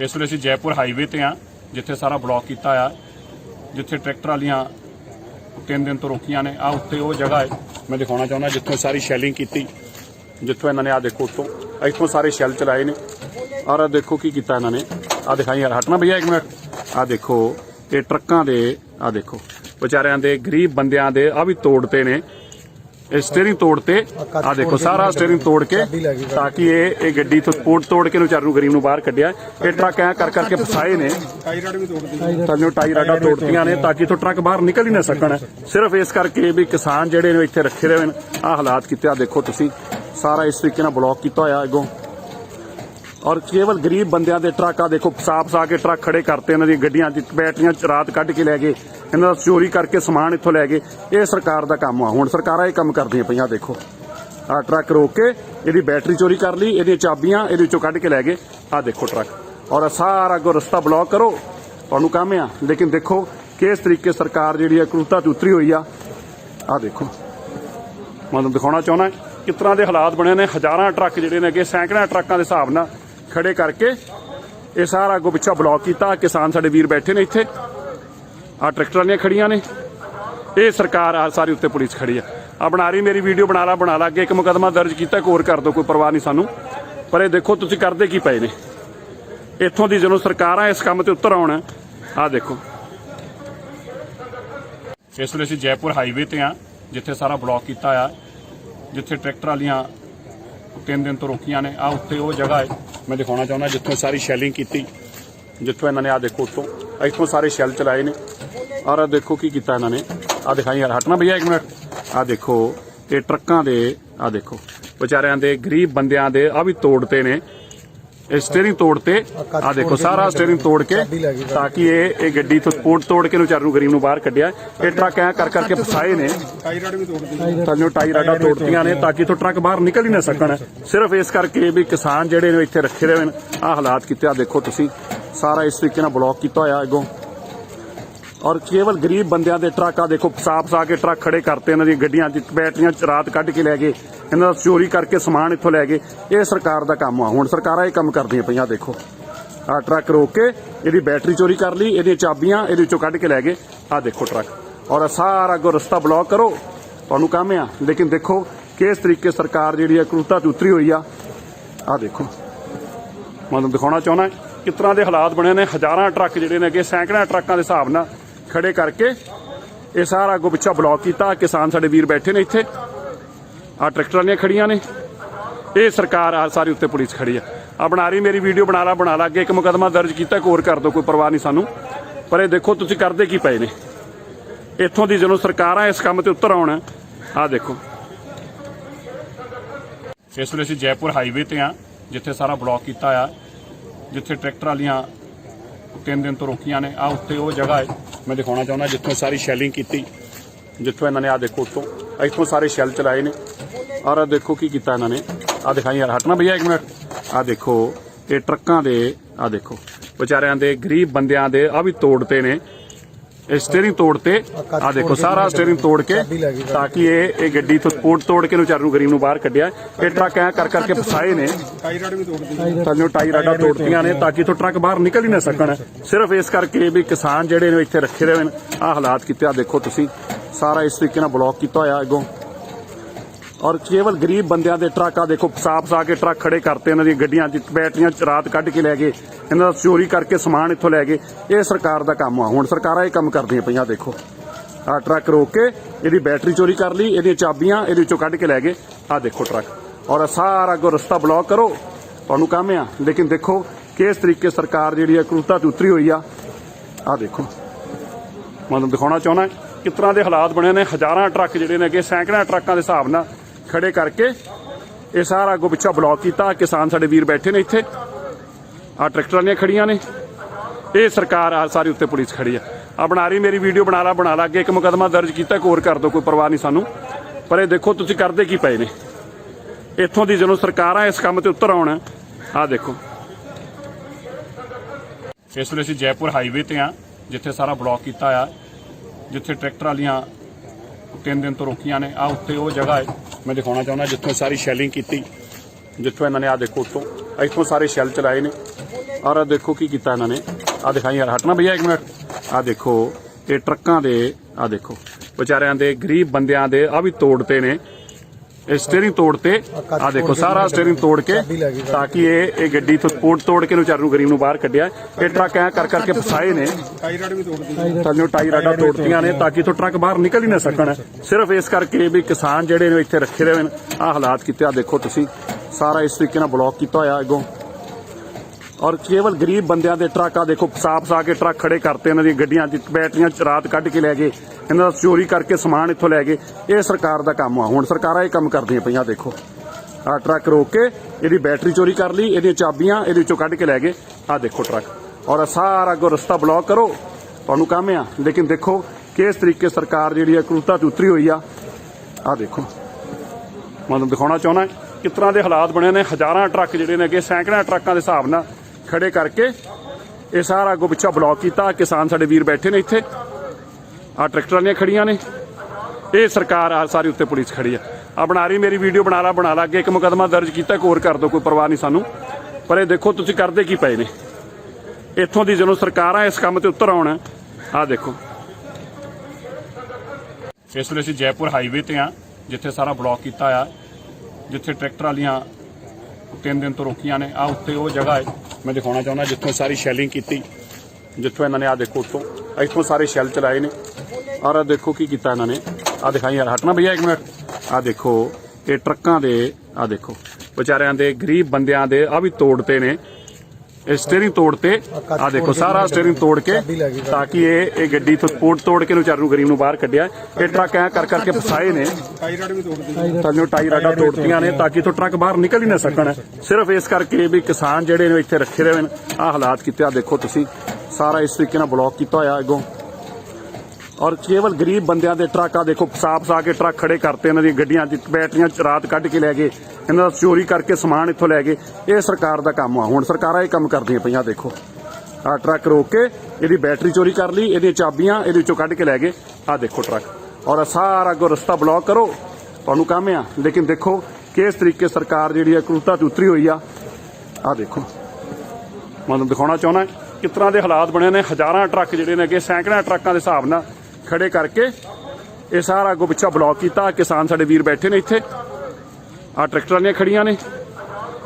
ਇਸ ਵੇਲੇ ਅਸੀਂ ਜੈਪੁਰ ਹਾਈਵੇ ਤੇ ਆ ਜਿੱਥੇ ਸਾਰਾ ਬਲੌਕ ਕੀਤਾ ਆ ਜਿੱਥੇ ਟਰੈਕਟਰ ਵਾਲੀਆਂ ਤਿੰਨ ਦਿਨ ਤੋਂ ਰੋਕੀਆਂ ਨੇ। ਆ ਉੱਤੇ ਉਹ ਜਗ੍ਹਾ ਹੈ, ਮੈਂ ਦਿਖਾਉਣਾ ਚਾਹੁੰਦਾ, ਜਿੱਥੋਂ ਸਾਰੀ ਸ਼ੈਲਿੰਗ ਕੀਤੀ, ਜਿੱਥੋਂ ਇਹਨਾਂ ਨੇ ਆ ਦੇਖੋ ਉੱਤੋਂ, ਇੱਥੋਂ ਸਾਰੇ ਸ਼ੈਲ ਚਲਾਏ ਨੇ। ਔਰ ਆਹ ਦੇਖੋ ਕੀ ਕੀਤਾ ਇਹਨਾਂ ਨੇ। ਆ ਦਿਖਾਈ ਯਾਰ ਹਟਣਾ ਭਈਆ ਇੱਕ ਮਿੰਟ। ਆ ਦੇਖੋ, ਇਹ ਟਰੱਕਾਂ ਦੇ ਆ ਦੇਖੋ, ਵਿਚਾਰਿਆਂ ਦੇ, ਗਰੀਬ ਬੰਦਿਆਂ ਦੇ ਆ ਵੀ ਤੋੜਤੇ ਨੇ। ਇਹ ਸਟੀਅਰਿੰਗ ਤੋੜਤੇ ਆ ਦੇਖੋ ਸਾਰਾ ਸਟੀਅਰਿੰਗ ਤੋੜ ਕੇ ਤਾਂ ਕਿ ਇਹ ਇਹ ਗੱਡੀ ਤੋਂ ਸਪੋਰਟ ਤੋੜ ਕੇ ਨੂੰ ਵਿਚਾਰ ਨੂੰ ਗਰੀਬ ਨੂੰ ਬਾਹਰ ਕੱਢਿਆ। ਇਹ ਟਰੱਕ ਐ ਕਰ ਕਰਕੇ ਫਸਾਏ ਨੇ। ਟਾਈ ਰਡ ਵੀ ਤੋੜਦੀ ਤਾਂ ਜੋ ਟਾਈ ਰਾਡਾ ਤੋੜਤੀਆਂ ਨੇ ਤਾਂ ਕਿ ਇਥੋਂ ਟਰੱਕ ਬਾਹਰ ਨਿਕਲ ਹੀ ਨਾ ਸਕਣ। ਸਿਰਫ ਇਸ ਕਰਕੇ ਵੀ ਕਿਸਾਨ ਜਿਹੜੇ ਨੇ ਇੱਥੇ ਰੱਖੇ ਰਹੇ ਨੇ। ਆ ਹਾਲਾਤ ਕੀਤੇ। ਆ ਦੇਖੋ ਤੁਸੀਂ ਸਾਰਾ ਇਸ ਤਰੀਕੇ ਨਾਲ ਬਲੌਕ ਕੀਤਾ ਹੋਇਆ ਅੱਗੋਂ। ਔਰ ਕੇਵਲ ਗਰੀਬ ਬੰਦਿਆਂ ਦੇ ਟਰੱਕ ਆ, ਦੇਖੋ ਫਸਾ ਫਸਾ ਕੇ ਟਰੱਕ ਖੜੇ ਕਰਤੇ ਇਹਨਾਂ ਦੀਆਂ ਗੱਡੀਆਂ ਚ ਬੈਟਰੀਆਂ ਰਾਤ ਕੱਢ ਕੇ ਲੈ ਗਏ, ਇਹਨਾਂ ਦਾ ਚੋਰੀ ਕਰਕੇ ਸਮਾਨ ਇੱਥੋਂ ਲੈ ਗਏ। ਇਹ ਸਰਕਾਰ ਦਾ ਕੰਮ ਆ। ਹੁਣ ਸਰਕਾਰਾਂ ਇਹ ਕੰਮ ਕਰਦੀਆਂ ਪਈਆਂ, ਦੇਖੋ। ਆ ਟਰੱਕ ਰੋਕ ਕੇ ਇਹਦੀ ਬੈਟਰੀ ਚੋਰੀ ਕਰ ਲਈ, ਇਹਦੀਆਂ ਚਾਬੀਆਂ ਇਹਦੇ ਵਿੱਚੋਂ ਕੱਢ ਕੇ ਲੈ ਗਏ। ਆ ਦੇਖੋ ਟਰੱਕ। ਔਰ ਸਾਰਾ ਅੱਗੋਂ ਰਸਤਾ ਬਲੌਕ ਕਰੋ, ਤੁਹਾਨੂੰ ਕੰਮ ਆ। ਲੇਕਿਨ ਦੇਖੋ ਕਿਸ ਤਰੀਕੇ ਸਰਕਾਰ ਜਿਹੜੀ ਹੈ ਕਰੂਤਾ ਚ ਉਤਰੀ ਹੋਈ ਆ। ਆ ਦੇਖੋ। ਮੈਂ ਤੁਹਾਨੂੰ ਦਿਖਾਉਣਾ ਚਾਹੁੰਦਾ ਕਿਸ ਤਰ੍ਹਾਂ ਦੇ ਹਾਲਾਤ ਬਣੇ ਨੇ। ਹਜ਼ਾਰਾਂ ਟਰੱਕ ਜਿਹੜੇ ਨੇ ਅੱਗੇ ਸੈਂਕੜਿਆਂ ਟਰੱਕਾਂ ਦੇ ਹਿਸਾਬ ਨਾਲ ਖੜੇ ਕਰਕੇ ਇਹ ਸਾਰਾ ਅੱਗੋਂ ਪਿੱਛਾ ਬਲੌਕ ਕੀਤਾ। ਕਿਸਾਨ ਸਾਡੇ ਵੀਰ ਬੈਠੇ ਨੇ ਇੱਥੇ। ਆ ਟਰੈਕਟਰਾਂ ਦੀਆਂ ਖੜੀਆਂ ਨੇ। ਇਹ ਸਰਕਾਰ ਆ, ਸਾਰੀ ਉੱਤੇ ਪੁਲਿਸ ਖੜੀ ਆ। ਆ ਬਣਾ ਰਹੀ, ਮੇਰੀ ਵੀਡੀਓ ਬਣਾ ਲਾ ਬਣਾ ਲਾ ਅੱਗੇ ਇੱਕ ਮੁਕਦਮਾ ਦਰਜ ਕੀਤਾ, ਇੱਕ ਹੋਰ ਕਰ ਦੋ, ਕੋਈ ਪਰਵਾਹ ਨਹੀਂ ਸਾਨੂੰ। ਪਰ ਇਹ ਦੇਖੋ, ਤੁਸੀਂ ਕਰਦੇ ਕੀ ਪਏ ਨੇ? ਇੱਥੋਂ ਦੀ ਜਦੋਂ ਸਰਕਾਰਾਂ ਇਸ ਕੰਮ ਤੇ ਉੱਤਰ ਆਉਣ। ਆ ਦੇਖੋ। ਇਸ ਵੇਲੇ ਅਸੀਂ ਜੈਪੁਰ ਹਾਈਵੇ ਤੇ ਆ, ਜਿੱਥੇ ਸਾਰਾ ਬਲੌਕ ਕੀਤਾ ਆ, ਜਿੱਥੇ ਟਰੈਕਟਰ ਵਾਲੀਆਂ ਤਿੰਨ ਦਿਨ ਤੋਂ ਰੋਕੀਆਂ ਨੇ। ਆ ਉੱਤੇ ਉਹ ਜਗ੍ਹਾ ਹੈ। ਮੈਂ ਦਿਖਾਉਣਾ ਚਾਹੁੰਦਾ ਜਿੱਥੋਂ ਸਾਰੀ ਸ਼ੈਲਿੰਗ ਕੀਤੀ, ਜਿੱਥੋਂ ਇਹਨਾਂ ਨੇ ਆ ਦੇਖੋ ਉੱਤੋਂ ਇੱਥੋਂ ਸਾਰੇ ਸ਼ੈਲ ਚਲਾਏ ਨੇ। ਔਰ ਆਹ ਦੇਖੋ ਕੀ ਕੀਤਾ ਇਹਨਾਂ ਨੇ। ਆ ਦਿਖਾਈ ਯਾਰ ਹਟਣਾ ਭਈਆ ਇੱਕ ਮਿੰਟ। ਆ ਦੇਖੋ, ਇਹ ਟਰੱਕਾਂ ਦੇ ਆ ਦੇਖੋ, ਵਿਚਾਰਿਆਂ ਦੇ, ਗਰੀਬ ਬੰਦਿਆਂ ਦੇ ਆ ਵੀ ਤੋੜਤੇ ਨੇ। ਇਹ ਸਟੀਅਰਿੰਗ ਤੋੜਤੇ ਆ ਦੇਖੋ ਸਾਰਾ ਸਟੀਅਰਿੰਗ ਤੋੜ ਕੇ ਤਾਂ ਕਿ ਇਹ ਇਹ ਗੱਡੀ ਤੋਂ ਸਪੋਰਟ ਤੋੜ ਕੇ ਨੂੰ ਵਿਚਾਰ ਨੂੰ ਗਰੀਬ ਨੂੰ ਬਾਹਰ ਕੱਢਿਆ। ਇਹ ਟਰੱਕ ਐ ਕਰ ਕਰਕੇ ਫਸਾਏ ਨੇ। ਟਾਈ ਰਡ ਵੀ ਤੋੜਦੀ ਤਾਂ ਜੋ ਟਾਈ ਰਾਡਾ ਤੋੜਤੀਆਂ ਨੇ ਤਾਂ ਕਿ ਇਥੋਂ ਟਰੱਕ ਬਾਹਰ ਨਿਕਲ ਹੀ ਨਾ ਸਕਣ। ਸਿਰਫ ਇਸ ਕਰਕੇ ਵੀ ਕਿਸਾਨ ਜਿਹੜੇ ਨੇ ਇੱਥੇ ਰੱਖੇ ਰਹੇ ਨੇ ਆ ਹਾਲਾਤ ਕੀਤੇ। ਆ ਦੇਖੋ ਤੁਸੀਂ ਸਾਰਾ ਇਸ ਤਰੀਕੇ ਨਾਲ ਬਲੌਕ ਕੀਤਾ ਹੋਇਆ ਅੱਗੋਂ। ਔਰ ਕੇਵਲ ਗਰੀਬ ਬੰਦਿਆਂ ਦੇ ਟਰੱਕ ਆ, ਦੇਖੋ ਫਸਾ ਫਸਾ ਕੇ ਟਰੱਕ ਖੜੇ ਕਰਤੇ ਇਹਨਾਂ ਦੀਆਂ ਗੱਡੀਆਂ ਚ ਬੈਟਰੀਆਂ ਚ ਰਾਤ ਕੱਢ ਕੇ ਲੈ ਗਏ, ਇਹਨਾਂ ਦਾ ਚੋਰੀ ਕਰਕੇ ਸਮਾਨ ਇੱਥੋਂ ਲੈ ਗਏ। ਇਹ ਸਰਕਾਰ ਦਾ ਕੰਮ ਆ। ਹੁਣ ਸਰਕਾਰਾਂ ਇਹ ਕੰਮ ਕਰਦੀਆਂ ਪਈਆਂ, ਦੇਖੋ। ਆ ਟਰੱਕ ਰੋਕ ਕੇ ਇਹਦੀ ਬੈਟਰੀ ਚੋਰੀ ਕਰ ਲਈ, ਇਹਦੀਆਂ ਚਾਬੀਆਂ ਇਹਦੇ ਵਿੱਚੋਂ ਕੱਢ ਕੇ ਲੈ ਗਏ। ਆ ਦੇਖੋ ਟਰੱਕ। ਔਰ ਸਾਰਾ ਅੱਗੋਂ ਰਸਤਾ ਬਲੌਕ ਕਰੋ। ਤੁਹਾਨੂੰ ਕੰਮ ਆ। ਲੇਕਿਨ ਦੇਖੋ, ਕਿਸ ਤਰੀਕੇ ਸਰਕਾਰ ਜਿਹੜੀ ਹੈ ਕਰੂਤਾ ਚ ਉਤਰੀ ਹੋਈ ਆ। ਆ ਦੇਖੋ। ਮੈਂ ਤੁਹਾਨੂੰ ਦਿਖਾਉਣਾ ਚਾਹੁੰਦਾ ਕਿਸ ਤਰ੍ਹਾਂ ਦੇ ਹਾਲਾਤ ਬਣੇ ਨੇ। ਹਜ਼ਾਰਾਂ ਟਰੱਕ ਜਿਹੜੇ ਨੇ ਅੱਗੇ ਸੈਂਕੜਿਆਂ ਟਰੱਕਾਂ ਦੇ ਹਿਸਾਬ ਨਾਲ ਖੜੇ ਕਰਕੇ ਇਹ ਸਾਰਾ ਅੱਗੋਂ ਪਿੱਛਾ ਬਲੌਕ ਕੀਤਾ। ਕਿਸਾਨ ਸਾਡੇ ਵੀਰ ਬੈਠੇ ਨੇ ਇੱਥੇ। ਆ ਟਰੈਕਟਰਾਂ ਦੀਆਂ ਖੜੀਆਂ ਨੇ। ਇਹ ਸਰਕਾਰ ਆ ਸਾਰੀ ਉੱਤੇ ਪੁਲਿਸ ਖੜੀ ਆ। ਆ ਬਣਾ ਰਹੀ, ਮੇਰੀ ਵੀਡੀਓ ਬਣਾ ਲਾ ਬਣਾ ਲਾ ਅੱਗੇ ਇੱਕ ਮੁਕਦਮਾ ਦਰਜ ਕੀਤਾ, ਇੱਕ ਹੋਰ ਕਰ ਦੋ, ਕੋਈ ਪਰਵਾਹ ਨਹੀਂ ਸਾਨੂੰ। ਪਰ ਇਹ ਦੇਖੋ, ਤੁਸੀਂ ਕਰਦੇ ਕੀ ਪਏ ਨੇ। ਇੱਥੋਂ ਦੀ ਜਦੋਂ ਸਰਕਾਰਾਂ ਇਸ ਕੰਮ ਤੇ ਉੱਤਰ ਆਉਣ ਆ ਦੇਖੋ। ਇਸ ਵੇਲੇ ਅਸੀਂ ਜੈਪੁਰ ਹਾਈਵੇ ਤੇ ਆ, ਜਿੱਥੇ ਸਾਰਾ ਬਲੌਕ ਕੀਤਾ ਆ, ਜਿੱਥੇ ਟਰੈਕਟਰ ਵਾਲੀਆਂ ਤਿੰਨ ਦਿਨ ਤੋਂ ਰੋਕੀਆਂ ਨੇ। ਆ ਉੱਤੇ ਉਹ ਜਗ੍ਹਾ ਹੈ, ਮੈਂ ਦਿਖਾਉਣਾ ਚਾਹੁੰਦਾ ਜਿੱਥੋਂ ਸਾਰੀ ਸ਼ੈਲਿੰਗ ਕੀਤੀ, ਜਿੱਥੋਂ ਇਹਨਾਂ ਨੇ ਆ ਦੇਖੋ ਉੱਤੋਂ, ਇੱਥੋਂ ਸਾਰੇ ਸ਼ੈਲ ਚਲਾਏ ਨੇ। ਔਰ ਆਹ ਦੇਖੋ ਕੀ ਕੀਤਾ ਇਹਨਾਂ ਨੇ। ਆ ਦਿਖਾਈ ਯਾਰ ਹਟਣਾ ਭਈਆ ਇੱਕ ਮਿੰਟ। ਆ ਦੇਖੋ, ਇਹ ਟਰੱਕਾਂ ਦੇ ਆ ਦੇਖੋ, ਵਿਚਾਰਿਆਂ ਦੇ, ਗਰੀਬ ਬੰਦਿਆਂ ਦੇ ਆ ਵੀ ਤੋੜਤੇ ਨੇ। ਇਹ ਸਟੀਅਰਿੰਗ ਤੋੜਤੇ ਆ ਦੇਖੋ ਸਾਰਾ ਸਟੀਅਰਿੰਗ ਤੋੜ ਕੇ ਤਾਂ ਕਿ ਇਹ ਇਹ ਗੱਡੀ ਤੋਂ ਸਪੋਰਟ ਤੋੜ ਕੇ ਨੂੰ ਵਿਚਾਰ ਨੂੰ ਗਰੀਬ ਨੂੰ ਬਾਹਰ ਕੱਢਿਆ। ਇਹ ਟਰੱਕ ਐ ਕਰ ਕਰਕੇ ਫਸਾਏ ਨੇ। ਟਾਈ ਰਡ ਵੀ ਤੋੜਦੀ ਤਾਂ ਜੋ ਟਾਈ ਰਾਡਾ ਤੋੜਤੀਆਂ ਨੇ ਤਾਂ ਕਿ ਇਥੋਂ ਟਰੱਕ ਬਾਹਰ ਨਿਕਲ ਹੀ ਨਾ ਸਕਣ। ਸਿਰਫ ਇਸ ਕਰਕੇ ਵੀ ਕਿਸਾਨ ਜਿਹੜੇ ਨੇ ਇੱਥੇ ਰੱਖੇ ਰਹੇ ਨੇ। ਆ ਹਾਲਾਤ ਕੀਤੇ ਆ ਦੇਖੋ ਤੁਸੀਂ। ਸਾਰਾ ਇਸ ਤਰੀਕੇ ਨਾਲ ਬਲੌਕ ਕੀਤਾ ਹੋਇਆ ਅੱਗੋਂ ਔਰ ਕੇਵਲ ਗਰੀਬ ਬੰਦਿਆਂ ਦੇ ਟਰੱਕ ਆ, ਦੇਖੋ ਫਸਾ ਫਸਾ ਕੇ ਟਰੱਕ ਖੜੇ ਕਰਤੇ ਇਹਨਾਂ ਦੀਆਂ ਗੱਡੀਆਂ ਚ ਬੈਟਰੀਆਂ ਚ ਰਾਤ ਕੱਢ ਕੇ ਲੈ ਗਏ, ਇਹਨਾਂ ਦਾ ਚੋਰੀ ਕਰਕੇ ਸਮਾਨ ਇੱਥੋਂ ਲੈ ਗਏ। ਇਹ ਸਰਕਾਰ ਦਾ ਕੰਮ ਆ। ਹੁਣ ਸਰਕਾਰਾਂ ਇਹ ਕੰਮ ਕਰਦੀਆਂ ਪਈਆਂ, ਦੇਖੋ। ਆ ਟਰੱਕ ਰੋਕ ਕੇ ਇਹਦੀ ਬੈਟਰੀ ਚੋਰੀ ਕਰ ਲਈ, ਇਹਦੀਆਂ ਚਾਬੀਆਂ ਇਹਦੇ ਵਿੱਚੋਂ ਕੱਢ ਕੇ ਲੈ ਗਏ। ਆ ਦੇਖੋ ਟਰੱਕ। ਔਰ ਸਾਰਾ ਅੱਗੋਂ ਰਸਤਾ ਬਲੌਕ ਕਰੋ। ਤੁਹਾਨੂੰ ਕੰਮ ਆ, ਲੇਕਿਨ ਦੇਖੋ ਕਿਸ ਤਰੀਕੇ ਸਰਕਾਰ ਜਿਹੜੀ ਹੈ ਕਰੂਤਾ ਚ ਉਤਰੀ ਹੋਈ ਆ। ਆ ਦੇਖੋ। ਮੈਂ ਤੁਹਾਨੂੰ ਦਿਖਾਉਣਾ ਚਾਹੁੰਦਾ ਕਿਸ ਤਰ੍ਹਾਂ ਦੇ ਹਾਲਾਤ ਬਣੇ ਨੇ। ਹਜ਼ਾਰਾਂ ਟਰੱਕ ਜਿਹੜੇ ਨੇ ਅੱਗੇ ਸੈਂਕੜਿਆਂ ਟਰੱਕਾਂ ਦੇ ਹਿਸਾਬ ਨਾਲ ਖੜੇ ਕਰਕੇ ਇਹ ਸਾਰਾ ਅੱਗੋਂ ਪਿੱਛਾ ਬਲੌਕ ਕੀਤਾ। ਕਿਸਾਨ ਸਾਡੇ ਵੀਰ ਬੈਠੇ ਨੇ ਇੱਥੇ। ਆ ਟਰੈਕਟਰਾਂ ਦੀਆਂ ਖੜੀਆਂ ਨੇ। ਇਹ ਸਰਕਾਰ ਆ ਸਾਰੀ ਉੱਤੇ ਪੁਲਿਸ ਖੜੀ ਆ। ਆ ਬਣਾ ਰਹੀ, ਮੇਰੀ ਵੀਡੀਓ ਬਣਾ ਲਾ ਬਣਾ ਲਾ ਅੱਗੇ ਇੱਕ ਮੁਕਦਮਾ ਦਰਜ ਕੀਤਾ, ਇੱਕ ਹੋਰ ਕਰ ਦੋ, ਕੋਈ ਪਰਵਾਹ ਨਹੀਂ ਸਾਨੂੰ। ਪਰ ਇਹ ਦੇਖੋ ਤੁਸੀਂ ਕਰਦੇ ਕੀ ਪਏ ਨੇ। ਇੱਥੋਂ ਦੀ ਜਦੋਂ ਸਰਕਾਰਾਂ ਇਸ ਕੰਮ ਤੇ ਉੱਤਰ ਆਉਣ ਆ ਦੇਖੋ। ਇਸ ਵੇਲੇ ਅਸੀਂ ਜੈਪੁਰ ਹਾਈਵੇ ਤੇ ਆ, ਜਿੱਥੇ ਸਾਰਾ ਬਲੌਕ ਕੀਤਾ ਆ, ਜਿੱਥੇ ਟਰੈਕਟਰ ਵਾਲੀਆਂ ਤਿੰਨ ਦਿਨ ਤੋਂ ਰੋਕੀਆਂ ਨੇ। ਆ ਉੱਤੇ ਉਹ ਜਗ੍ਹਾ ਹੈ, ਮੈਂ ਦਿਖਾਉਣਾ ਚਾਹੁੰਦਾ ਜਿੱਥੋਂ ਸਾਰੀ ਸ਼ੈਲਿੰਗ ਕੀਤੀ, ਜਿੱਥੋਂ ਇਹਨਾਂ ਨੇ ਆ ਦੇਖੋ ਉੱਤੋਂ, ਇੱਥੋਂ ਸਾਰੇ ਸ਼ੈਲ ਚਲਾਏ ਨੇ। ਔਰ ਆਹ ਦੇਖੋ ਕੀ ਕੀਤਾ ਇਹਨਾਂ ਨੇ। ਆ ਦਿਖਾਈ ਯਾਰ, ਹਟਣਾ ਭਈਆ ਇੱਕ ਮਿੰਟ। ਆ ਦੇਖੋ, ਇਹ ਟਰੱਕਾਂ ਦੇ ਆ ਦੇਖੋ, ਵਿਚਾਰਿਆਂ ਦੇ, ਗਰੀਬ ਬੰਦਿਆਂ ਦੇ ਆ ਵੀ ਤੋੜਤੇ ਨੇ। ਇਹ ਸਟੀਅਰਿੰਗ ਤੋੜਤੇ ਆ ਦੇਖੋ ਸਾਰਾ ਸਟੀਅਰਿੰਗ ਤੋੜ ਕੇ ਤਾਂ ਕਿ ਇਹ ਇਹ ਗੱਡੀ ਤੋਂ ਸਪੋਰਟ ਤੋੜ ਕੇ ਨੂੰ ਵਿਚਾਰ ਨੂੰ ਗਰੀਬ ਨੂੰ ਬਾਹਰ ਕੱਢਿਆ। ਇਹ ਟਰੱਕ ਐ ਕਰ ਕਰਕੇ ਫਸਾਏ ਨੇ। ਟਾਈ ਰਾਡ ਵੀ ਤੋੜ ਟਾਈ ਰਾਡਾ ਤੋੜਤੀਆਂ ਨੇ ਤਾਂ ਕਿ ਇਥੋਂ ਟਰੱਕ ਬਾਹਰ ਨਿਕਲ ਹੀ ਨਾ ਸਕਣ। ਸਿਰਫ ਇਸ ਕਰਕੇ ਵੀ ਕਿਸਾਨ ਜਿਹੜੇ ਨੇ ਇੱਥੇ ਰੱਖੇ ਰਹੇ ਨੇ। ਆ ਹਾਲਾਤ ਕੀਤੇ। ਆ ਦੇਖੋ ਤੁਸੀਂ ਸਾਰਾ ਇਸ ਤਰੀਕੇ ਨਾਲ ਬਲੌਕ ਕੀਤਾ ਹੋਇਆ। ਅੱਗੋਂ ਔਰ ਕੇਵਲ ਗਰੀਬ ਬੰਦਿਆਂ ਦੇ ਟਰੱਕ ਆ, ਦੇਖੋ ਪਸਾ ਸਾ ਕੇ ਟਰੱਕ ਖੜੇ ਕਰਤੇ ਇਹਨਾਂ ਦੀਆਂ ਗੱਡੀਆਂ ਦੀ, ਬੈਟਰੀਆਂ ਚ ਰਾਤ ਕੱਢ ਕੇ ਲੈ ਗਏ, ਇਹਨਾਂ ਦਾ ਚੋਰੀ ਕਰਕੇ ਸਮਾਨ ਇੱਥੋਂ ਲੈ ਗਏ। ਇਹ ਸਰਕਾਰ ਦਾ ਕੰਮ ਆ। ਹੁਣ ਸਰਕਾਰਾਂ ਇਹ ਕੰਮ ਕਰਦੀਆਂ ਪਈਆਂ, ਦੇਖੋ। ਆ ਟਰੱਕ ਰੋਕ ਕੇ ਇਹਦੀ ਬੈਟਰੀ ਚੋਰੀ ਕਰ ਲਈ, ਇਹਦੀਆਂ ਚਾਬੀਆਂ ਇਹਦੇ ਵਿੱਚੋਂ ਕੱਢ ਕੇ ਲੈ ਗਏ। ਆ ਦੇਖੋ ਟਰੱਕ। ਔਰ ਸਾਰਾ ਅੱਗੋਂ ਰਸਤਾ ਬਲੌਕ ਕਰੋ। ਤੁਹਾਨੂੰ ਕੰਮ ਆ, ਲੇਕਿਨ ਦੇਖੋ ਕਿਸ ਤਰੀਕੇ ਸਰਕਾਰ ਜਿਹੜੀ ਹੈ ਕਰੂਤਾ ਚ ਉਤਰੀ ਹੋਈ ਆ। ਆ ਦੇਖੋ। ਮੈਂ ਤੁਹਾਨੂੰ ਦਿਖਾਉਣਾ ਚਾਹੁੰਦਾ ਕਿਸ ਤਰ੍ਹਾਂ ਦੇ ਹਾਲਾਤ ਬਣੇ ਨੇ। ਹਜ਼ਾਰਾਂ ਟਰੱਕ ਜਿਹੜੇ ਨੇ ਅੱਗੇ ਸੈਂਕੜਿਆਂ ਟਰੱਕਾਂ ਦੇ ਹਿਸਾਬ ਨਾਲ ਖੜੇ ਕਰਕੇ ਇਹ ਸਾਰਾ ਅੱਗੋਂ ਪਿੱਛਾ ਬਲੌਕ ਕੀਤਾ। ਕਿਸਾਨ ਸਾਡੇ ਵੀਰ ਬੈਠੇ ਨੇ ਇੱਥੇ। ਆ ਟਰੈਕਟਰਾਂ ਦੀਆਂ ਖੜੀਆਂ ਨੇ। ਇਹ ਸਰਕਾਰ ਆ ਸਾਰੀ ਉੱਤੇ ਪੁਲਿਸ ਖੜੀ ਆ। ਆ ਬਣਾ ਰਹੀ ਮੇਰੀ ਵੀਡੀਓ, ਬਣਾ ਲਾ ਬਣਾ ਲਾ। ਅੱਗੇ ਇੱਕ ਮੁਕਦਮਾ ਦਰਜ ਕੀਤਾ, ਇੱਕ ਹੋਰ ਕਰ ਦੋ, ਕੋਈ ਪਰਵਾਹ ਨਹੀਂ ਸਾਨੂੰ। ਪਰ ਇਹ ਦੇਖੋ, ਤੁਸੀਂ ਕਰਦੇ ਕੀ ਪਏ ਨੇ। ਇੱਥੋਂ ਦੀ ਜਦੋਂ ਸਰਕਾਰਾਂ ਇਸ ਕੰਮ ਤੇ ਉਤਰ ਆਉਣ। ਆ ਦੇਖੋ। ਇਸ ਵੇਲੇ ਅਸੀਂ ਜੈਪੁਰ ਹਾਈਵੇ ਤੇ ਆ, ਜਿੱਥੇ ਸਾਰਾ ਬਲੌਕ ਕੀਤਾ ਆ, ਜਿੱਥੇ ਟਰੈਕਟਰ ਵਾਲੀਆਂ ਤਿੰਨ ਦਿਨ ਤੋਂ ਰੋਕੀਆਂ ਨੇ। ਆ ਉੱਤੇ ਉਹ ਜਗ੍ਹਾ ਹੈ, ਮੈਂ ਦਿਖਾਉਣਾ ਚਾਹੁੰਦਾ ਜਿੱਥੋਂ ਸਾਰੀ ਸ਼ੈਲਿੰਗ ਕੀਤੀ, ਜਿੱਥੋਂ ਇਹਨਾਂ ਨੇ ਆ ਦੇਖੋ ਉੱਥੋਂ ਇੱਥੋਂ ਸਾਰੇ ਸ਼ੈਲ ਚਲਾਏ ਨੇ। ਔਰ ਆਹ ਦੇਖੋ ਕੀ ਕੀਤਾ ਇਹਨਾਂ ਨੇ। ਆ ਦਿਖਾਈ ਯਾਰ, ਹਟਣਾ ਭਈਆ ਇੱਕ ਮਿੰਟ। ਆ ਦੇਖੋ, ਇਹ ਟਰੱਕਾਂ ਦੇ ਆ ਦੇਖੋ, ਵਿਚਾਰਿਆਂ ਦੇ, ਗਰੀਬ ਬੰਦਿਆਂ ਦੇ ਆ ਵੀ ਤੋੜਤੇ ਨੇ। ਇਹ ਸਟੀਅਰਿੰਗ ਤੋੜਤੇ ਆ ਦੇਖੋ ਸਾਰਾ ਸਟੀਅਰਿੰਗ ਤੋੜ ਕੇ ਤਾਂ ਕਿ ਇਹ ਇਹ ਗੱਡੀ ਤੋਂ ਸਪੋਰਟ ਤੋੜ ਕੇ ਨੂੰ ਵਿਚਾਰ ਨੂੰ ਗਰੀਬ ਨੂੰ ਬਾਹਰ ਕੱਢਿਆ। ਇਹ ਟਰੱਕ ਐ ਕਰ ਕਰਕੇ ਫਸਾਏ ਨੇ। ਟਾਈ ਰਾਡ ਵੀ ਤੋੜ ਟਾਈ ਰਾਡਾ ਤੋੜਤੀਆਂ ਨੇ ਤਾਂ ਕਿ ਇਥੋਂ ਟਰੱਕ ਬਾਹਰ ਨਿਕਲ ਹੀ ਨਾ ਸਕਣ। ਸਿਰਫ ਇਸ ਕਰਕੇ ਵੀ ਕਿਸਾਨ ਜਿਹੜੇ ਨੇ ਇੱਥੇ ਰੱਖੇ ਰਹੇ ਨੇ। ਆ ਹਾਲਾਤ ਕੀਤੇ। ਆ ਦੇਖੋ ਤੁਸੀਂ। ਸਾਰਾ ਇਸ ਤਰੀਕੇ ਨਾਲ ਬਲੌਕ ਕੀਤਾ ਹੋਇਆ ਅੱਗੋਂ। ਔਰ ਕੇਵਲ ਗਰੀਬ ਬੰਦਿਆਂ ਦੇ ਟਰੱਕ ਆ ਦੇਖੋ ਫਸਾ ਫਸਾ ਕੇ ਟਰੱਕ ਖੜੇ ਕਰਤੇ ਇਹਨਾਂ ਦੀਆਂ ਗੱਡੀਆਂ ਦੀ ਬੈਟਰੀਆਂ ਚ ਰਾਤ ਕੱਢ ਕੇ ਲੈ ਗਏ, ਇਹਨਾਂ ਦਾ ਚੋਰੀ ਕਰਕੇ ਸਮਾਨ ਇੱਥੋਂ ਲੈ ਗਏ। ਇਹ ਸਰਕਾਰ ਦਾ ਕੰਮ ਆ। ਹੁਣ ਸਰਕਾਰਾਂ ਇਹ ਕੰਮ ਕਰਦੀਆਂ ਪਈਆਂ, ਦੇਖੋ। ਆ ਟਰੱਕ ਰੋਕ ਕੇ ਇਹਦੀ ਬੈਟਰੀ ਚੋਰੀ ਕਰ ਲਈ, ਇਹਦੀਆਂ ਚਾਬੀਆਂ ਇਹਦੇ ਵਿੱਚੋਂ ਕੱਢ ਕੇ ਲੈ ਗਏ। ਆ ਦੇਖੋ ਟਰੱਕ। ਔਰ ਸਾਰਾ ਅੱਗੋਂ ਰਸਤਾ ਬਲੌਕ ਕਰੋ, ਤੁਹਾਨੂੰ ਕੰਮ ਆ। ਲੇਕਿਨ ਦੇਖੋ ਕਿਸ ਤਰੀਕੇ ਸਰਕਾਰ ਜਿਹੜੀ ਹੈ ਕਰੂਤਾ ਚ ਉਤਰੀ ਹੋਈ ਆ। ਆ ਦੇਖੋ। ਮੈਂ ਤੁਹਾਨੂੰ ਦਿਖਾਉਣਾ ਚਾਹੁੰਦਾ, ਕਿਸ ਤਰ੍ਹਾਂ ਦੇ ਹਾਲਾਤ ਬਣੇ ਨੇ, ਹਜ਼ਾਰਾਂ ਟਰੱਕ ਜਿਹੜੇ ਨੇ ਅੱਗੇ ਸੈਂਕੜਿਆਂ ਟਰੱਕਾਂ ਦੇ ਹਿਸਾਬ ਨਾਲ ਖੜੇ ਕਰਕੇ ਇਹ ਸਾਰਾ ਅੱਗੋਂ ਪਿੱਛਾ ਬਲੌਕ ਕੀਤਾ। ਕਿਸਾਨ ਸਾਡੇ ਵੀਰ ਬੈਠੇ ਨੇ ਇੱਥੇ। ਆ ਟਰੈਕਟਰਾਂ ਦੀਆਂ ਖੜੀਆਂ ਨੇ।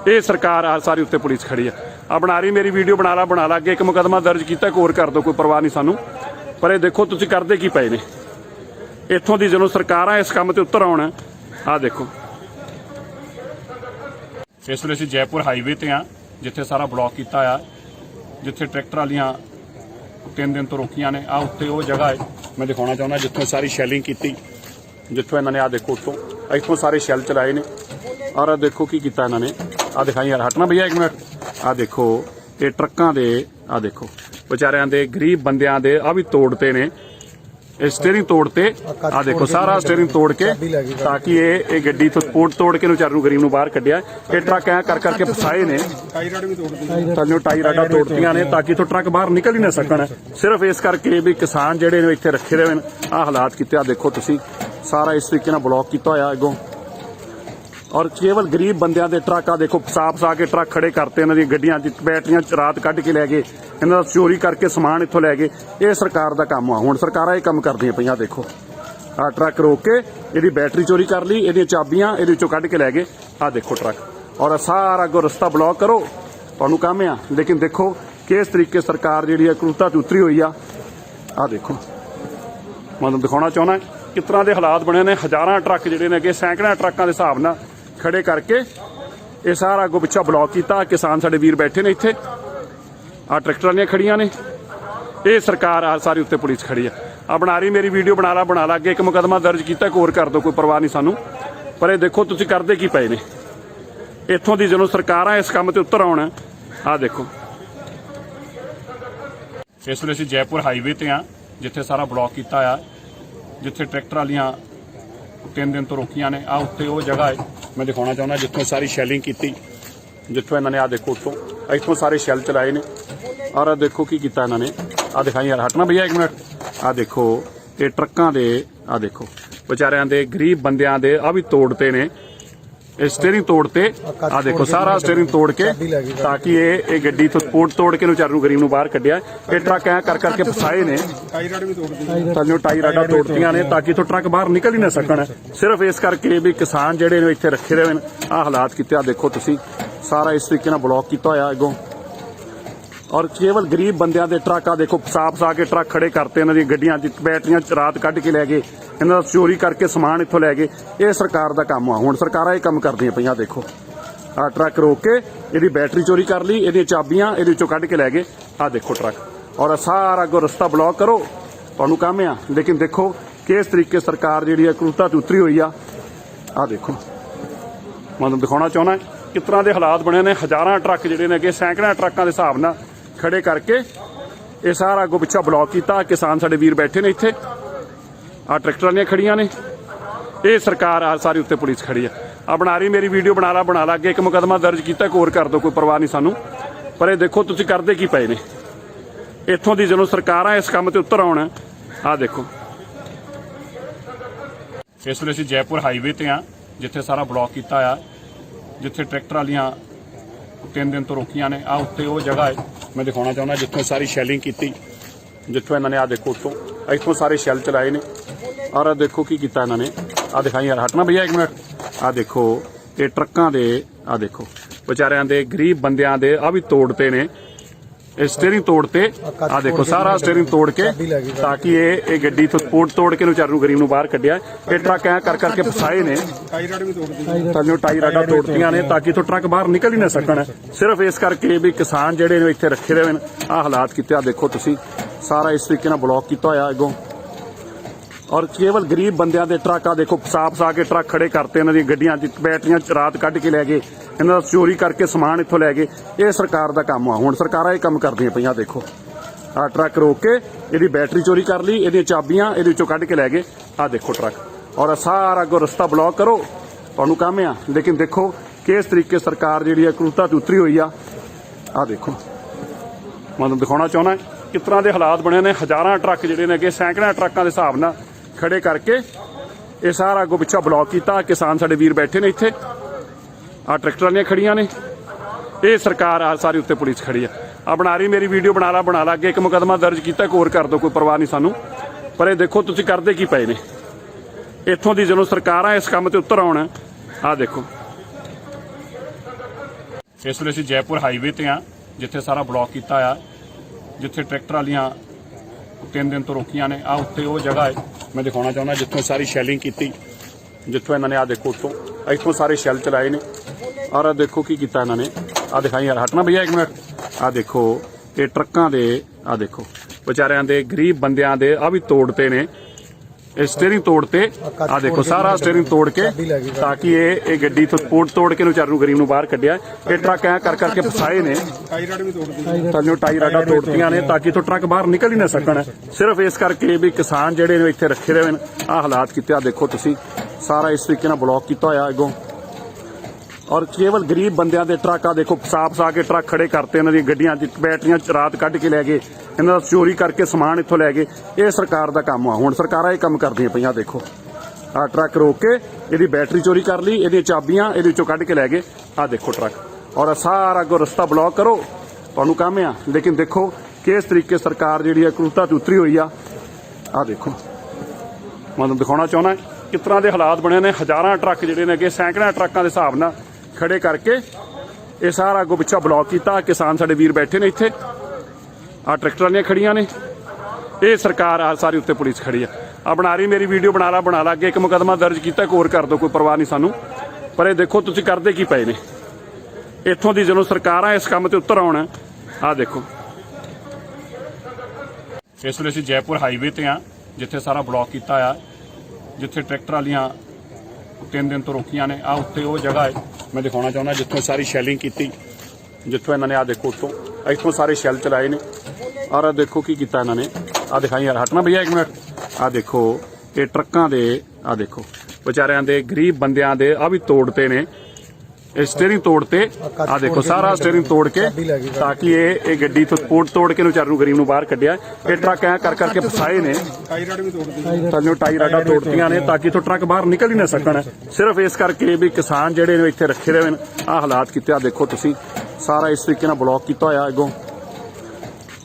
ਇਹ ਸਰਕਾਰ ਆ ਸਾਰੀ ਉੱਤੇ ਪੁਲਿਸ ਖੜੀ ਆ। ਆ ਬਣਾ ਰਹੀ ਮੇਰੀ ਵੀਡੀਓ, ਬਣਾ ਲਾ ਬਣਾ ਲਾ। ਅੱਗੇ ਇੱਕ ਮੁਕਦਮਾ ਦਰਜ ਕੀਤਾ, ਇੱਕ ਹੋਰ ਕਰ ਦੋ, ਕੋਈ ਪਰਵਾਹ ਨਹੀਂ ਸਾਨੂੰ। ਪਰ ਇਹ ਦੇਖੋ ਤੁਸੀਂ ਕਰਦੇ ਕੀ ਪਏ ਨੇ। ਇੱਥੋਂ ਦੀ ਜਦੋਂ ਸਰਕਾਰਾਂ ਇਸ ਕੰਮ ਤੇ ਉਤਰ ਆਉਣ। ਆ ਦੇਖੋ। ਇਸ ਵੇਲੇ ਅਸੀਂ ਜੈਪੁਰ ਹਾਈਵੇ ਤੇ ਆ, ਜਿੱਥੇ ਸਾਰਾ ਬਲੌਕ ਕੀਤਾ ਆ। ਜਿੱਥੇ ਟਰੈਕਟਰ ਵਾਲੀਆਂ ਤਿੰਨ ਦਿਨ ਤੋਂ ਰੋਕੀਆਂ ਨੇ। ਆ ਉੱਤੇ ਉਹ ਜਗ੍ਹਾ ਹੈ, ਮੈਂ ਦਿਖਾਉਣਾ ਚਾਹੁੰਦਾ ਜਿੱਥੋਂ ਸਾਰੀ ਸ਼ੈਲਿੰਗ ਕੀਤੀ। ਜਿੱਥੋਂ ਇਹਨਾਂ ਨੇ ਆ ਦੇਖੋ ਉੱਤੋਂ। ਇੱਥੋਂ ਸਾਰੇ ਸ਼ੈਲ ਚਲਾਏ ਨੇ। ਔਰ ਆਹ ਦੇਖੋ ਕੀ ਕੀਤਾ ਇਹਨਾਂ ਨੇ। ਆ ਦਿਖਾਈ ਯਾਰ, ਹਟਣਾ ਭਈਆ ਇੱਕ ਮਿੰਟ। ਆ ਦੇਖੋ, ਇਹ ਟਰੱਕਾਂ ਦੇ ਆ ਦੇਖੋ। ਵਿਚਾਰਿਆਂ ਦੇ, ਗਰੀਬ ਬੰਦਿਆਂ ਦੇ ਆ ਵੀ ਤੋੜਤੇ ਨੇ। ਸਟੀਅਰਿੰਗ ਤੋੜਤੇ ਆ ਦੇਖੋ ਸਾਰਾ ਸਟੀਅਰਿੰਗ ਤੋੜ ਕੇ ਤਾਂ ਕਿ ਇਹ ਇਹ ਗੱਡੀ ਤੋਂ ਸਪੋਰਟ ਤੋੜ ਕੇ ਨੂੰ ਵਿਚਾਰ ਨੂੰ ਗਰੀਬ ਨੂੰ ਬਾਹਰ ਕੱਢਿਆ। ਇਹ ਟਰੱਕ ਐ ਕਰ ਕਰਕੇ ਫਸਾਏ ਨੇ। ਟਾਈ ਰਾਡ ਵੀ ਤੋੜ ਦਿੱਤੀ ਥੱਲੇ ਟਾਈ ਰਾਡਾ ਤੋੜਤੀਆਂ ਨੇ ਤਾਂ ਕਿ ਇਥੋਂ ਟਰੱਕ ਬਾਹਰ ਨਿਕਲ ਹੀ ਨਾ ਸਕਣ। ਸਿਰਫ ਇਸ ਕਰਕੇ ਵੀ ਕਿਸਾਨ ਜਿਹੜੇ ਨੇ ਇੱਥੇ ਰੱਖੇ ਰਹੇ ਨੇ। ਆ ਹਾਲਾਤ ਕੀਤੇ। ਆ ਦੇਖੋ ਤੁਸੀਂ। ਸਾਰਾ ਇਸ ਤਰੀਕੇ ਨਾਲ ਬਲੌਕ ਕੀਤਾ ਹੋਇਆ ਅੱਗੋਂ। ਔਰ ਕੇਵਲ ਗਰੀਬ ਬੰਦਿਆਂ ਦੇ ਟਰੱਕ ਆ ਦੇਖੋ, ਸਾਫ਼ ਫਸਾ ਕੇ ਟਰੱਕ ਖੜੇ ਕਰਤੇ ਇਹਨਾਂ ਦੀਆਂ ਗੱਡੀਆਂ ਦੀ ਬੈਟਰੀਆਂ ਚ ਰਾਤ ਕੱਢ ਕੇ ਲੈ ਗਏ, ਇਹਨਾਂ ਦਾ ਚੋਰੀ ਕਰਕੇ ਸਮਾਨ ਇੱਥੋਂ ਲੈ ਗਏ। ਇਹ ਸਰਕਾਰ ਦਾ ਕੰਮ ਆ। ਹੁਣ ਸਰਕਾਰਾਂ ਇਹ ਕੰਮ ਕਰਦੀਆਂ ਪਈਆਂ, ਦੇਖੋ। ਆ ਟਰੱਕ ਰੋਕ ਕੇ ਇਹਦੀ ਬੈਟਰੀ ਚੋਰੀ ਕਰ ਲਈ, ਇਹਦੀਆਂ ਚਾਬੀਆਂ ਇਹਦੇ ਵਿੱਚੋਂ ਕੱਢ ਕੇ ਲੈ ਗਏ। ਆ ਦੇਖੋ ਟਰੱਕ। ਔਰ ਸਾਰਾ ਅੱਗੋਂ ਰਸਤਾ ਬਲੌਕ ਕਰੋ। ਤੁਹਾਨੂੰ ਕੰਮ ਆ। ਲੇਕਿਨ ਦੇਖੋ, ਕਿਸ ਤਰੀਕੇ ਸਰਕਾਰ ਜਿਹੜੀ ਹੈ ਕਰੂਤਾ ਚ ਉਤਰੀ ਹੋਈ ਆ। ਆ ਦੇਖੋ। ਮੈਂ ਤੁਹਾਨੂੰ ਦਿਖਾਉਣਾ ਚਾਹੁੰਦਾ, ਕਿਸ ਤਰ੍ਹਾਂ ਦੇ ਹਾਲਾਤ ਬਣੇ ਨੇ। ਹਜ਼ਾਰਾਂ ਟਰੱਕ ਜਿਹੜੇ ਨੇ ਅੱਗੇ ਸੈਂਕੜਿਆਂ ਟਰੱਕਾਂ ਦੇ ਹਿਸਾਬ ਨਾਲ ਖੜੇ ਕਰਕੇ ਇਹ ਸਾਰਾ ਅੱਗੋਂ ਪਿੱਛਾ ਬਲੌਕ ਕੀਤਾ। ਕਿਸਾਨ ਸਾਡੇ ਵੀਰ ਬੈਠੇ ਨੇ ਇੱਥੇ। ਆ ਟਰੈਕਟਰਾਂ ਦੀਆਂ ਖੜੀਆਂ ਨੇ। ਇਹ ਸਰਕਾਰ ਆ ਸਾਰੀ ਉੱਤੇ ਪੁਲਿਸ ਖੜੀ ਆ। ਆ ਬਣਾ ਰਹੀ ਮੇਰੀ ਵੀਡੀਓ, ਬਣਾ ਲਾ ਬਣਾ ਲਾ। ਅੱਗੇ ਇੱਕ ਮੁਕਦਮਾ ਦਰਜ ਕੀਤਾ ਇੱਕ ਹੋਰ ਕਰ ਦੋ, ਕੋਈ ਪਰਵਾਹ ਨਹੀਂ ਸਾਨੂੰ। ਪਰ ਇਹ ਦੇਖੋ, ਤੁਸੀਂ ਕਰਦੇ ਕੀ ਪਏ ਨੇ? ਇੱਥੋਂ ਦੀ ਜਦੋਂ ਸਰਕਾਰਾਂ ਇਸ ਕੰਮ ਤੇ ਉਤਰ ਆਉਣ। ਆ ਦੇਖੋ। ਇਸ ਵੇਲੇ ਅਸੀਂ ਜੈਪੁਰ ਹਾਈਵੇ ਤੇ ਆ, ਜਿੱਥੇ ਸਾਰਾ ਬਲੌਕ ਕੀਤਾ ਆ। ਜਿੱਥੇ ਟਰੈਕਟਰ ਵਾਲੀਆਂ ਤਿੰਨ ਦਿਨ ਤੋਂ ਰੋਕੀਆਂ ਨੇ। ਆ ਉੱਤੇ ਉਹ ਜਗ੍ਹਾ ਹੈ। ਮੈਂ ਦਿਖਾਉਣਾ ਚਾਹੁੰਦਾ ਜਿੱਥੋਂ ਸਾਰੀ ਸ਼ੈਲਿੰਗ ਕੀਤੀ, ਜਿੱਥੋਂ ਇਹਨਾਂ ਨੇ ਆ ਦੇਖੋ ਉੱਤੋਂ ਇੱਥੋਂ ਸਾਰੇ ਸ਼ੈਲ ਚਲਾਏ ਨੇ। ਔਰ ਆਹ ਦੇਖੋ ਕੀ ਕੀਤਾ ਇਹਨਾਂ ਨੇ। ਆ ਦਿਖਾਈ ਯਾਰ, ਹਟਣਾ ਭਈਆ ਇੱਕ ਮਿੰਟ। ਆ ਦੇਖੋ, ਇਹ ਟਰੱਕਾਂ ਦੇ ਆ ਦੇਖੋ, ਵਿਚਾਰਿਆਂ ਦੇ, ਗਰੀਬ ਬੰਦਿਆਂ ਦੇ ਆ ਵੀ ਤੋੜਤੇ ਨੇ। ਸਟੀਅਰਿੰਗ ਤੋੜਤੇ ਆ ਦੇਖੋ ਸਾਰਾ ਸਟੀਅਰਿੰਗ ਤੋੜ ਕੇ ਤਾਂ ਕਿ ਇਹ ਇਹ ਗੱਡੀ ਤੋਂ ਸਪੋਰਟ ਤੋੜ ਕੇ ਨੂੰ ਚਾਰੂ ਨੂੰ ਗਰੀਬ ਨੂੰ ਬਾਹਰ ਕੱਢਿਆ। ਇਹ ਟਰੱਕ ਐ ਕਰ ਕਰਕੇ ਫਸਾਏ ਨੇ। ਟਾਈ ਰਡ ਵੀ ਤੋੜ ਟਾਈ ਰਾਡਾ ਤੋੜਤੀਆਂ ਨੇ ਤਾਂ ਕਿ ਇਥੋਂ ਟਰੱਕ ਬਾਹਰ ਨਿਕਲ ਹੀ ਨਾ ਸਕਣ। ਸਿਰਫ ਇਸ ਕਰਕੇ ਵੀ ਕਿਸਾਨ ਜਿਹੜੇ ਨੇ ਇੱਥੇ ਰੱਖੇ ਰਹੇ ਨੇ। ਆ ਹਾਲਾਤ ਕੀਤੇ। ਆ ਦੇਖੋ ਤੁਸੀਂ। ਸਾਰਾ ਇਸ ਤਰੀਕੇ ਨਾਲ ਬਲੌਕ ਕੀਤਾ ਹੋਇਆ ਅੱਗੋਂ। ਔਰ ਕੇਵਲ ਗਰੀਬ ਬੰਦਿਆਂ ਦੇ ਟਰੱਕ ਆ ਦੇਖੋ ਫਸਾ ਫਸਾ ਕੇ ਟਰੱਕ ਖੜੇ ਕਰਤੇ, ਇਹਨਾਂ ਦੀਆਂ ਗੱਡੀਆਂ ਦੀ ਬੈਟਰੀਆਂ ਚ ਰਾਤ ਕੱਢ ਕੇ ਲੈ ਗਏ, ਇਹਨਾਂ ਦਾ ਚੋਰੀ ਕਰਕੇ ਸਮਾਨ ਇੱਥੋਂ ਲੈ ਗਏ। ਇਹ ਸਰਕਾਰ ਦਾ ਕੰਮ ਆ। ਹੁਣ ਸਰਕਾਰਾਂ ਇਹ ਕੰਮ ਕਰਦੀਆਂ ਪਈਆਂ, ਦੇਖੋ। ਆ ਟਰੱਕ ਰੋਕ ਕੇ ਇਹਦੀ ਬੈਟਰੀ ਚੋਰੀ ਕਰ ਲਈ, ਇਹਦੀਆਂ ਚਾਬੀਆਂ ਇਹਦੇ ਵਿੱਚੋਂ ਕੱਢ ਕੇ ਲੈ ਗਏ। ਆ ਦੇਖੋ ਟਰੱਕ। ਔਰ ਸਾਰਾ ਅੱਗੋਂ ਰਸਤਾ ਬਲੌਕ ਕਰੋ। ਤੁਹਾਨੂੰ ਕੰਮ ਆ। ਲੇਕਿਨ ਦੇਖੋ, ਕਿਸ ਤਰੀਕੇ ਸਰਕਾਰ ਜਿਹੜੀ ਹੈ ਕਰੂਤਾ ਤੇ ਉਤਰੀ ਹੋਈ ਆ। ਆ ਦੇਖੋ। ਮੈਂ ਤੁਹਾਨੂੰ ਦਿਖਾਉਣਾ ਚਾਹੁੰਦਾ, ਕਿਸ ਤਰ੍ਹਾਂ ਦੇ ਹਾਲਾਤ ਬਣੇ ਨੇ। ਹਜ਼ਾਰਾਂ ਟਰੱਕ ਜਿਹੜੇ ਨੇ ਅੱਗੇ ਸੈਂਕੜਿਆਂ ਟਰੱਕਾਂ ਦੇ ਹਿਸਾਬ ਨਾਲ ਖੜੇ ਕਰਕੇ ਇਹ ਸਾਰਾ ਅੱਗੋਂ ਪਿੱਛਾ ਬਲੌਕ ਕੀਤਾ। ਕਿਸਾਨ ਸਾਡੇ ਵੀਰ ਬੈਠੇ ਨੇ ਇੱਥੇ। ਆ ਟਰੈਕਟਰਾਂ ਦੀਆਂ ਖੜੀਆਂ ਨੇ। ਇਹ ਸਰਕਾਰ ਆ ਸਾਰੀ ਉੱਤੇ ਪੁਲਿਸ ਖੜੀ ਆ। ਆ ਬਣਾ ਰਹੀ ਮੇਰੀ ਵੀਡੀਓ, ਬਣਾ ਲਾ ਬਣਾ ਲਾ। ਅੱਗੇ ਇੱਕ ਮੁਕਦਮਾ ਦਰਜ ਕੀਤਾ ਇੱਕ ਹੋਰ ਕਰ ਦੋ, ਕੋਈ ਪਰਵਾਹ ਨਹੀਂ ਸਾਨੂੰ। ਪਰ ਇਹ ਦੇਖੋ ਤੁਸੀਂ ਕਰਦੇ ਕੀ ਪਏ ਨੇ। ਇੱਥੋਂ ਦੀ ਜਦੋਂ ਸਰਕਾਰਾਂ ਇਸ ਕੰਮ ਤੇ ਉਤਰ ਆਉਣ। ਆ ਦੇਖੋ। ਇਸ ਵੇਲੇ ਅਸੀਂ ਜੈਪੁਰ ਹਾਈਵੇ ਤੇ ਆ, ਜਿੱਥੇ ਸਾਰਾ ਬਲੌਕ ਕੀਤਾ ਆ। ਜਿੱਥੇ ਟਰੈਕਟਰ ਵਾਲੀਆਂ ਤਿੰਨ ਦਿਨ ਤੋਂ ਰੋਕੀਆਂ ਨੇ। ਆ ਉੱਤੇ ਉਹ ਜਗ੍ਹਾ ਹੈ, ਮੈਂ ਦਿਖਾਉਣਾ ਚਾਹੁੰਦਾ, ਜਿੱਥੋਂ ਸਾਰੀ ਸ਼ੈਲਿੰਗ ਕੀਤੀ, ਜਿੱਥੋਂ ਇਹਨਾਂ ਨੇ ਆ ਦੇਖੋ ਉੱਤੋਂ, ਇੱਥੋਂ ਸਾਰੇ ਸ਼ੈਲ ਚਲਾਏ ਨੇ। ਔਰ ਆ ਦੇਖੋ ਕੀ ਕੀਤਾ ਇਹਨਾਂ ਨੇ। ਆ ਦਿਖਾਈ ਯਾਰ, ਹਟਣਾ ਭਈਆ ਇੱਕ ਮਿੰਟ। ਆ ਦੇਖੋ, ਇਹ ਟਰੱਕਾਂ ਦੇ ਆ ਦੇਖੋ, ਵਿਚਾਰਿਆਂ ਦੇ, ਗਰੀਬ ਬੰਦਿਆਂ ਦੇ ਆ ਵੀ ਤੋੜਤੇ ਨੇ। ਸਟੀਅਰਿੰਗ ਤੋੜਤੇ ਆ ਦੇਖੋ ਸਾਰਾ ਸਟੀਅਰਿੰਗ ਤੋੜ ਕੇ ਤਾਂ ਕਿ ਇਹ ਇਹ ਗੱਡੀ ਤੋਂ ਸਪੋਰਟ ਤੋੜ ਕੇ ਨੂੰ ਚਾਰੂ ਨੂੰ ਗਰੀਬ ਨੂੰ ਬਾਹਰ ਕੱਢਿਆ। ਇਹ ਟਰੱਕ ਐ ਕਰ ਕਰਕੇ ਫਸਾਏ ਨੇ। ਟਾਈ ਰਡ ਵੀ ਤੋੜ ਦਿੱਤੀ ਥੱਲੇ ਟਾਈ ਰਾਡਾ ਤੋੜਤੀਆਂ ਨੇ ਤਾਂ ਕਿ ਇਥੋਂ ਟਰੱਕ ਬਾਹਰ ਨਿਕਲ ਹੀ ਨਾ ਸਕਣ। ਸਿਰਫ ਇਸ ਕਰਕੇ ਵੀ ਕਿਸਾਨ ਜਿਹੜੇ ਨੇ ਇੱਥੇ ਰੱਖੇ ਰਹੇ ਨੇ। ਆ ਹਾਲਾਤ ਕੀਤੇ। ਆ ਦੇਖੋ ਤੁਸੀਂ ਸਾਰਾ ਇਸ ਤਰੀਕੇ ਨਾਲ ਬਲੌਕ ਕੀਤਾ ਹੋਇਆ ਅੱਗੋਂ। ਔਰ ਕੇਵਲ ਗਰੀਬ ਬੰਦਿਆਂ ਦੇ ਟਰੱਕ ਆ ਦੇਖੋ ਫਸਾ ਫਸਾ ਕੇ ਟਰੱਕ ਖੜੇ ਕਰਤੇ, ਇਹਨਾਂ ਦੀਆਂ ਗੱਡੀਆਂ 'ਚ, ਬੈਟਰੀਆਂ ਚ ਰਾਤ ਕੱਢ ਕੇ ਲੈ ਗਏ, ਇਹਨਾਂ ਦਾ ਚੋਰੀ ਕਰਕੇ ਸਮਾਨ ਇੱਥੋਂ ਲੈ ਗਏ। ਇਹ ਸਰਕਾਰ ਦਾ ਕੰਮ ਆ। ਹੁਣ ਸਰਕਾਰਾਂ ਇਹ ਕੰਮ ਕਰਦੀਆਂ ਪਈਆਂ, ਦੇਖੋ। ਆ ਟਰੱਕ ਰੋਕ ਕੇ ਇਹਦੀ ਬੈਟਰੀ ਚੋਰੀ ਕਰ ਲਈ, ਇਹਦੀਆਂ ਚਾਬੀਆਂ ਇਹਦੇ ਵਿੱਚੋਂ ਕੱਢ ਕੇ ਲੈ ਗਏ। ਆ ਦੇਖੋ ਟਰੱਕ। ਔਰ ਸਾਰਾ ਅੱਗੋਂ ਰਸਤਾ ਬਲੌਕ ਕਰੋ, ਤੁਹਾਨੂੰ ਕੰਮ ਆ। ਲੇਕਿਨ ਦੇਖੋ, ਕਿਸ ਤਰੀਕੇ ਸਰਕਾਰ ਜਿਹੜੀ ਹੈ ਕਰੂਤਾ ਤੇ ਉਤਰੀ ਹੋਈ ਆ। ਆ ਦੇਖੋ। ਮੈਂ ਤੁਹਾਨੂੰ ਦਿਖਾਉਣਾ ਚਾਹੁੰਦਾ, ਕਿਸ ਤਰ੍ਹਾਂ ਦੇ ਹਾਲਾਤ ਬਣੇ ਨੇ। ਹਜ਼ਾਰਾਂ ਟਰੱਕ ਜਿਹੜੇ ਨੇ ਅੱਗੇ ਸੈਂਕੜਿਆਂ ਟਰੱਕਾਂ ਦੇ ਹਿਸਾਬ ਨਾਲ ਖੜੇ ਕਰਕੇ ਇਹ ਸਾਰਾ ਅੱਗੋਂ ਪਿੱਛਾ ਬਲੌਕ ਕੀਤਾ। ਕਿਸਾਨ ਸਾਡੇ ਵੀਰ ਬੈਠੇ ਨੇ ਇੱਥੇ। ਆ ਟਰੈਕਟਰਾਂ ਦੀਆਂ ਖੜੀਆਂ ਨੇ। ਇਹ ਸਰਕਾਰ ਆ ਸਾਰੀ ਉੱਤੇ ਪੁਲਿਸ ਖੜੀ ਆ। ਆ ਬਣਾ ਰਹੀ, ਮੇਰੀ ਵੀਡੀਓ ਬਣਾ ਲਾ ਬਣਾ ਲਾ। ਅੱਗੇ ਇੱਕ ਮੁਕਦਮਾ ਦਰਜ ਕੀਤਾ, ਇੱਕ ਹੋਰ ਕਰ ਦੋ, ਕੋਈ ਪਰਵਾਹ ਨਹੀਂ ਸਾਨੂੰ। ਪਰ ਇਹ ਦੇਖੋ, ਤੁਸੀਂ ਕਰਦੇ ਕੀ ਪਏ ਨੇ? ਇੱਥੋਂ ਦੀ ਜਦੋਂ ਸਰਕਾਰਾਂ ਇਸ ਕੰਮ ਤੇ ਉਤਰ ਆਉਣ। ਆ ਦੇਖੋ। ਇਸ ਵੇਲੇ ਅਸੀਂ ਜੈਪੁਰ ਹਾਈਵੇ ਤੇ ਆ, ਜਿੱਥੇ ਸਾਰਾ ਬਲੌਕ ਕੀਤਾ ਆ। ਜਿੱਥੇ ਟਰੈਕਟਰ ਵਾਲੀਆਂ ਤਿੰਨ ਦਿਨ ਤੋਂ ਰੋਕੀਆਂ ਨੇ। ਆ ਉੱਤੇ ਉਹ ਜਗ੍ਹਾ ਹੈ। ਮੈਂ ਦਿਖਾਉਣਾ ਚਾਹੁੰਦਾ ਜਿੱਥੋਂ ਸਾਰੀ ਸ਼ੈਲਿੰਗ ਕੀਤੀ, ਜਿੱਥੋਂ ਇਹਨਾਂ ਨੇ ਆ ਦੇਖੋ ਉੱਤੋਂ, ਇੱਥੋਂ ਸਾਰੇ ਸ਼ੈਲ ਚਲਾਏ ਨੇ। ਔਰ ਆ ਦੇਖੋ ਕੀ ਕੀਤਾ ਇਹਨਾਂ ਨੇ। ਆ ਦਿਖਾਈ ਯਾਰ, ਹਟਣਾ ਭਈਆ ਇੱਕ ਮਿੰਟ। ਆ ਦੇਖੋ, ਇਹ ਟਰੱਕਾਂ ਦੇ ਆ ਦੇਖੋ, ਵਿਚਾਰਿਆਂ ਦੇ, ਗਰੀਬ ਬੰਦਿਆਂ ਦੇ ਆ ਵੀ ਤੋੜਤੇ ਨੇ। ਇਹ ਸਟੀਅਰਿੰਗ ਤੋੜਤੇ ਆ ਦੇਖੋ ਸਾਰਾ ਸਟੀਅਰਿੰਗ ਤੋੜ ਕੇ ਤਾਂ ਕਿ ਇਹ ਇਹ ਗੱਡੀ ਤੋਂ ਸਪੋਰਟ ਤੋੜ ਕੇ ਨੂੰ ਚਾਰੂ ਨੂੰ ਗਰੀਬ ਨੂੰ ਬਾਹਰ ਕੱਢਿਆ। ਇਹ ਟਰੱਕ ਐ ਕਰ ਕਰਕੇ ਫਸਾਏ ਨੇ। ਤੋੜ ਥੱਲੇ ਟਾਈ ਰਾਡਾ ਤੋੜਤੀਆਂ ਨੇ ਤਾਂ ਕਿ ਇਥੋਂ ਟਰੱਕ ਬਾਹਰ ਨਿਕਲ ਹੀ ਨਾ ਸਕਣ। ਸਿਰਫ ਇਸ ਕਰਕੇ ਵੀ ਕਿਸਾਨ ਜਿਹੜੇ ਨੇ ਇੱਥੇ ਰੱਖੇ ਰਹੇ ਨੇ ਆ ਹਾਲਾਤ ਕੀਤੇ। ਆ ਦੇਖੋ ਤੁਸੀਂ ਸਾਰਾ ਇਸ ਤਰੀਕੇ ਨਾਲ ਬਲੌਕ ਕੀਤਾ ਹੋਇਆ ਅੱਗੋਂ। ਔਰ ਕੇਵਲ ਗਰੀਬ ਬੰਦਿਆਂ ਦੇ ਟਰੱਕ ਆ ਦੇਖੋ ਫਸਾ ਫਸਾ ਕੇ ਟਰੱਕ ਖੜੇ ਕਰਤੇ ਇਹਨਾਂ ਦੀਆਂ ਗੱਡੀਆਂ ਦੀ ਬੈਟਰੀਆਂ ਚ ਰਾਤ ਕੱਢ ਕੇ ਲੈ ਗਏ, ਇਹਨਾਂ ਦਾ ਚੋਰੀ ਕਰਕੇ ਸਮਾਨ ਇੱਥੋਂ ਲੈ ਗਏ। ਇਹ ਸਰਕਾਰ ਦਾ ਕੰਮ ਆ। ਹੁਣ ਸਰਕਾਰਾਂ ਇਹ ਕੰਮ ਕਰਦੀਆਂ ਪਈਆਂ, ਦੇਖੋ। ਆ ਟਰੱਕ ਰੋਕ ਕੇ ਇਹਦੀ ਬੈਟਰੀ ਚੋਰੀ ਕਰ ਲਈ, ਇਹਦੀਆਂ ਚਾਬੀਆਂ ਇਹਦੇ ਵਿੱਚੋਂ ਕੱਢ ਕੇ ਲੈ ਗਏ। ਆ ਦੇਖੋ ਟਰੱਕ। ਔਰ ਸਾਰਾ ਅੱਗੋਂ ਰਸਤਾ ਬਲੌਕ ਕਰੋ। ਤੁਹਾਨੂੰ ਕੰਮ ਆ, ਲੇਕਿਨ ਦੇਖੋ ਕਿਸ ਤਰੀਕੇ ਸਰਕਾਰ ਜਿਹੜੀ ਹੈ ਕਰੂਤਾ ਤੇ ਉਤਰੀ ਹੋਈ ਆ। ਆ ਦੇਖੋ। ਮੈਂ ਤੁਹਾਨੂੰ ਦਿਖਾਉਣਾ ਚਾਹੁੰਦਾ ਕਿਸ ਤਰ੍ਹਾਂ ਦੇ ਹਾਲਾਤ ਬਣੇ ਨੇ। ਹਜ਼ਾਰਾਂ ਟਰੱਕ ਜਿਹੜੇ ਨੇ ਅੱਗੇ ਸੈਂਕੜਿਆਂ ਟਰੱਕਾਂ ਦੇ ਹਿਸਾਬ ਨਾਲ ਖੜੇ ਕਰਕੇ ਇਹ ਸਾਰਾ ਅੱਗੋਂ ਪਿੱਛਾ ਬਲੌਕ ਕੀਤਾ। ਕਿਸਾਨ ਸਾਡੇ ਵੀਰ ਬੈਠੇ ਨੇ ਇੱਥੇ। ਆ ਟਰੈਕਟਰਾਂ ਦੀਆਂ ਖੜੀਆਂ ਨੇ। ਇਹ ਸਰਕਾਰ ਆ ਸਾਰੀ ਉੱਤੇ ਪੁਲਿਸ ਖੜੀ ਆ। ਆ ਬਣਾ ਰਹੀ ਮੇਰੀ ਵੀਡੀਓ, ਬਣਾ ਲਾ ਬਣਾ ਲਾ। ਅੱਗੇ ਇੱਕ ਮੁਕਦਮਾ ਦਰਜ ਕੀਤਾ, ਇੱਕ ਹੋਰ ਕਰ ਦੋ ਕੋਈ ਪਰਵਾਹ ਨਹੀਂ ਸਾਨੂੰ। ਪਰ ਇਹ ਦੇਖੋ, ਤੁਸੀਂ ਕਰਦੇ ਕੀ ਪਏ ਨੇ। ਇੱਥੋਂ ਦੀ ਜਦੋਂ ਸਰਕਾਰਾਂ ਇਸ ਕੰਮ ਤੇ ਉਤਰ ਆਉਣ। ਆ ਦੇਖੋ। ਇਸ ਵੇਲੇ ਅਸੀਂ ਜੈਪੁਰ ਹਾਈਵੇ ਤੇ ਆ, ਜਿੱਥੇ ਸਾਰਾ ਬਲੌਕ ਕੀਤਾ ਆ। ਜਿੱਥੇ ਟਰੈਕਟਰ ਵਾਲੀਆਂ ਤਿੰਨ ਦਿਨ ਤੋਂ ਰੁਕੀਆਂ ਨੇ। ਆ ਉੱਤੇ ਉਹ ਜਗ੍ਹਾ ਹੈ। ਮੈਂ ਦਿਖਾਉਣਾ ਚਾਹੁੰਦਾ ਜਿੱਥੋਂ ਸਾਰੀ ਸ਼ੈਲਿੰਗ ਕੀਤੀ, ਜਿੱਥੋਂ ਇਹਨਾਂ ਨੇ ਆ ਦੇਖੋ ਉੱਤੋਂ, ਇੱਥੋਂ ਸਾਰੇ ਸ਼ੈਲ ਚਲਾਏ ਨੇ। ਔਰ ਆ ਦੇਖੋ ਕੀ ਕੀਤਾ ਇਹਨਾਂ ਨੇ। ਆ ਦਿਖਾਈ ਯਾਰ, ਹਟਣਾ ਭਈਆ ਇੱਕ ਮਿੰਟ। ਆ ਦੇਖੋ, ਇਹ ਟਰੱਕਾਂ ਦੇ ਆ ਦੇਖੋ, ਵਿਚਾਰਿਆਂ ਦੇ, ਗਰੀਬ ਬੰਦਿਆਂ ਦੇ ਆ ਵੀ ਤੋੜਤੇ ਨੇ। ਇਹ ਸਟੀਅਰਿੰਗ ਤੋੜ ਤੇ ਆ ਦੇਖੋ ਸਾਰਾ ਸਟੀਅਰਿੰਗ ਤੋੜ ਕੇ ਤਾਂ ਕਿ ਇਹ ਇਹ ਗੱਡੀ ਤੋਂ ਤੋੜ ਤੋੜ ਕੇ ਨੂੰ ਚਾਰੂ ਗਰੀਬ ਨੂੰ ਬਾਹਰ ਕੱਢਿਆ। ਇਹ ਟਰੱਕ ਐ ਕਰ ਕਰਕੇ ਫਸਾਏ ਨੇ। ਟਾਈ ਰਡ ਵੀ ਤੋੜ ਦਿੱਤੀ। ਤੁਹਾਨੂੰ ਟਾਈ ਰਾਡਾ ਤੋੜਤੀਆਂ ਨੇ ਤਾਂ ਕਿ ਇਥੋਂ ਟਰੱਕ ਬਾਹਰ ਨਿਕਲ ਹੀ ਨਾ ਸਕਣ। ਸਿਰਫ ਇਸ ਕਰਕੇ ਵੀ ਕਿਸਾਨ ਜਿਹੜੇ ਨੇ ਇੱਥੇ ਰੱਖੇ ਰਹੇ ਨੇ। ਆ ਹਾਲਾਤ ਕੀਤੇ ਆ ਦੇਖੋ ਤੁਸੀਂ। ਸਾਰਾ ਇਸ ਤਰੀਕੇ ਨਾਲ ਬਲੌਕ ਕੀਤਾ ਹੋਇਆ ਅੱਗੋਂ